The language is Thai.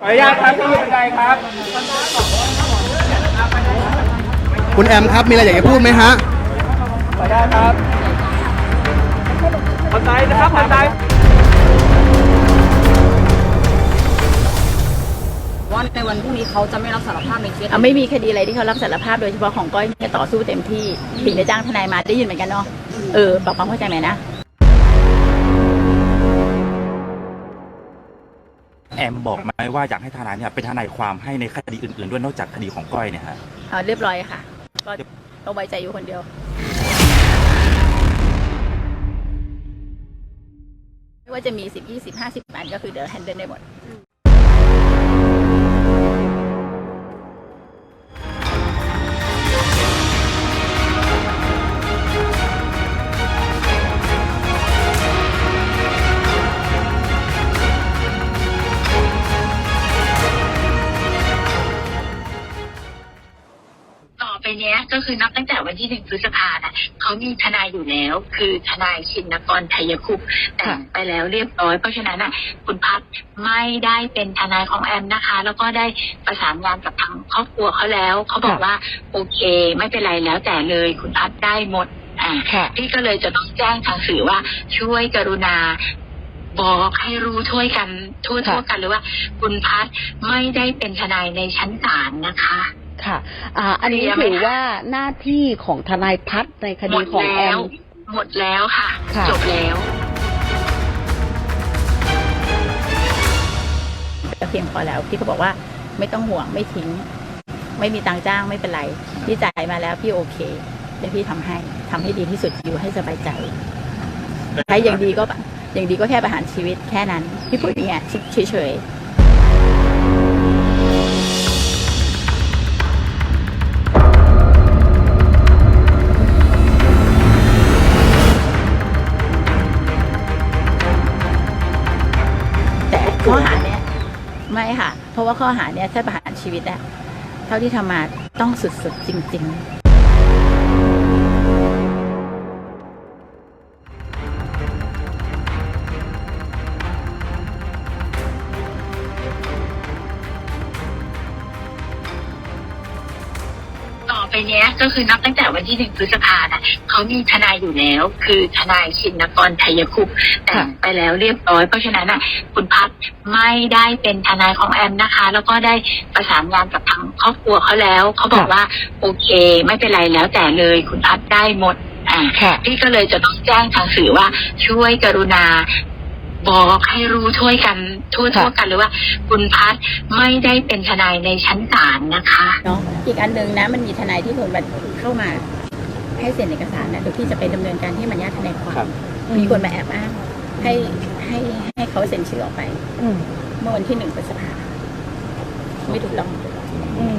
ขออนุญาตครับที่บันไดครับ คุณแอมครับมีอะไรอยากจะพูดไหมฮะ ขออนุญาตครับบันไดนะครับบันได ว่าในวันพรุ่งนี้เขาจะไม่รับสารภาพในเคสอะไม่มีคดีอะไรที่เขารับสารภาพโดยเฉพาะของก้อยเนี่ยต่อสู้เต็มที่ถึงได้จ้างทนายมาได้ยินเหมือนกันเนาะเออปรับความเข้าใจไหมนะ แอมบอกไหมว่าอยากให้ทนายเนี่ยเป็นทนายความให้ในคดีอื่นๆ ด้วยนอกจากคดีของก้อยเนี่ยฮะ เอาเรียบร้อยค่ะ ก็ต้องไว้ใจอยู่คนเดียว ไม่ว่าจะมีสิบยี่สิบห้าสิบอันก็คือเดี๋ยวแฮนเดิลได้หมด ไปเนี้ยก็คือนับตั้งแต่วันที่หนึ่งพฤษภาน่ะเขามีทนายอยู่แล้ว คือทนายชินกรไทยคุปต์แต่งไปแล้วเรียบร้อย เพราะฉะนั้นน่ะคุณพัฒน์ไม่ได้เป็นทนายของแอมนะคะ แล้วก็ได้ประสานงานกับทางครอบครัวเขาแล้วเขาบอกว่าโอเค ไม่เป็นไรแล้วแต่เลย คุณพัฒน์ได้หมดอ่าพี่ก็เลยจะต้องแจ้งทางสื่อว่าช่วยกรุณาบอกให้รู้ช่วยกันทั่วทั่วๆกันเลยว่า คุณพัฒน์ไม่ได้เป็นทนายในชั้นศาลนะคะ ค่ะอ่าอันนี้เคลียร์ไหมถือว่าหน้าที่ของทนายพัฒน์ในคหมดีดของแอแล้วมหมดแล้วค่ะค่ะ จบแล้วก็เพียงพอแล้วพี่ก็บอกว่าไม่ต้องห่วงไม่ทิ้ง ไม่มีตังค์จ้างไม่เป็นไร พี่จ่ายมาแล้วพี่โอเคเดี๋ยวพี่ทำให้ทำให้ดีที่สุดอยู่ให้สบายใจใครอย่างดีก็อย่างดีก็แค่ประหารชีวิตแค่นั้น พี่พูดอย่างเงี้ยเฉยๆ ข้อหาเนี้ยไม่ค่ะ เพราะว่าข้อหาเนี้ยถ้าประหารชีวิตอะเท่าที่ทำมาต้องสุดๆจริง ๆ นี้ยก็คือนับตั้งแต่วันที่หนึ่งพฤษภาน่ะเขามีทนายอยู่แล้ว คือทนายชินกรไทยคุปต์แต่งไปแล้วเรียบร้อย เพราะฉะนั้นน่ะคุณพัฒน์ไม่ได้เป็นทนายของแอมนะคะ แล้วก็ได้ประสานงานกับทางครอบครัวเขาแล้วเขาบอกว่าโอเค ไม่เป็นไรแล้วแต่เลย คุณพัฒน์ได้หมดอ่าค่ะพี่ก็เลยจะต้องแจ้งทางสื่อว่าช่วยกรุณา บอกให้รู้ช่วยกันทั่วทั่วๆกันเลยว่า คุณพัฒน์ไม่ได้เป็นทนายในชั้นศาลนะคะเนาะอีกอันหนึ่งนะ มันมีทนายที่คนมาเข้ามา ให้เซ็นเอกสารนะเดี๋ยวพี่จะไปดำเนินการที่มันญาติทนายควาครัมบมีคนมาแอบอ้างให้ให้ให้เขาเซ็นชื่อออกไปอืมเมื่อวันที่หนึ่งพฤษภาไม่ถูกต้องอืม